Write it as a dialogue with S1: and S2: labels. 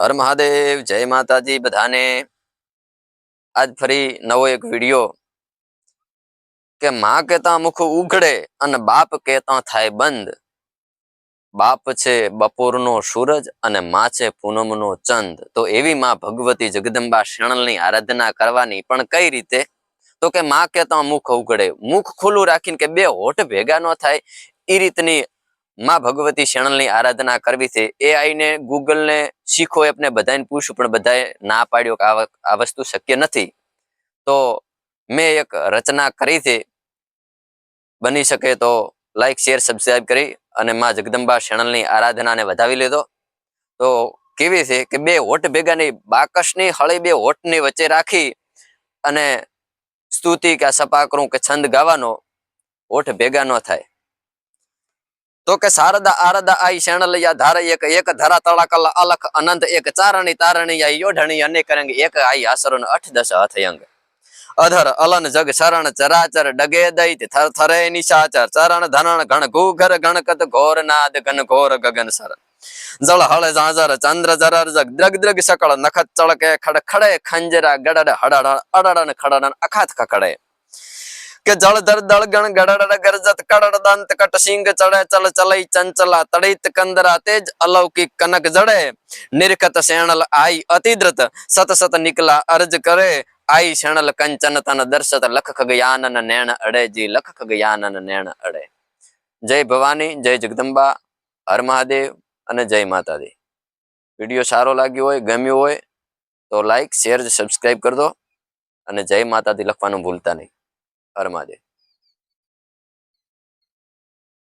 S1: હર મહાદેવ જય માતાજી બધાને આજ ફરી નવો એક વીડિયો કે માં કેતા મુખ ઉઘડે અને બાપ કેતા થાય બંધ બાપ છે બપોરનો સૂરજ અને માં છે પૂનમનો ચંદ તો એવી માં ભગવતી જગદંબા શરણની આરાધના કરવાની પણ કઈ રીતે તો કે માં કેતા મુખ ઉઘડે મુખ ખુલ્લું રાખીને કે બે હોઠ ભેગા ન થાય એ રીતની માં ભગવતી શરણની આરાધના કરવી છે. એ આઈને ગૂગલ ને શીખો એપને બધાને પૂછ્યું પણ બધાએ ના પાડ્યો કે આ વસ્તુ શક્ય નથી. તો મેં એક રચના કરી છે. બની શકે તો લાઈક શેર સબસ્ક્રાઈબ કરી અને માં જગદંબા શરણની આરાધનાને વધાવી લીધો. તો કેવી છે કે બે હોઠ ભેગાની બાકસની હળી બે હોઠની વચ્ચે રાખી અને સ્તુતિ કે સપાકરું કે છંદ ગાવાનો, હોઠ ભેગા ન થાય. તો કે શારદા આરદા આઈ શેણલૈયા ધારે એક એક ધરા તળાકલ અલખ અનંત, એક ચારણી તારણી આઈ યોઢણી અનેક રંગ, એક આઈ આસરન અઠ દશ હથયંગ અધર, અલન, જગ, શરણ, ચરાચર, ડગે દૈત, થર, થરે, નિશાચર, ચરણ, ધરણ, ઘણ, ઘુઘર, ગણકત, ઘોર, નાદ, ઘન, ઘોર, ગગન, સર. જળ, હળ, ઝાઝર, ચંદ્ર જરર જગ, દ્રગ દ્રગ સકળ નખત, ચળકે, ખડ, ખડે, ખંજરા, ગડડ હડડ અડડન ખડડન, અખાત ખકડે કે જળધર દળગણ ગડડ ગરજત કડડ દંત કટ સિંગ ચડે ચલ ચલઈ ચંચલા તડિત કંદરા તેજ અલૌકિક કનક જડે. નિરખત શેણલ આઈ અતિદ્રત, સત સત નિકલા અર્જ કરે. આઈ શેણલ કંચન તન દર્શત લખ ખગયાનન નેણ અડે જી લખ ખગયાનન નેણ અડે. જય ભવાની, જય જગદંબા, હર મહાદેવ અને જય માતાજી. વીડિયો સારો લાગ્યો હોય, ગમ્યો હોય, તો લાઈક, શેર, સબસ્ક્રાઈબ કરી દો અને જય માતાજી લખવાનું ભૂલતા નહીં. હર મહાદેવ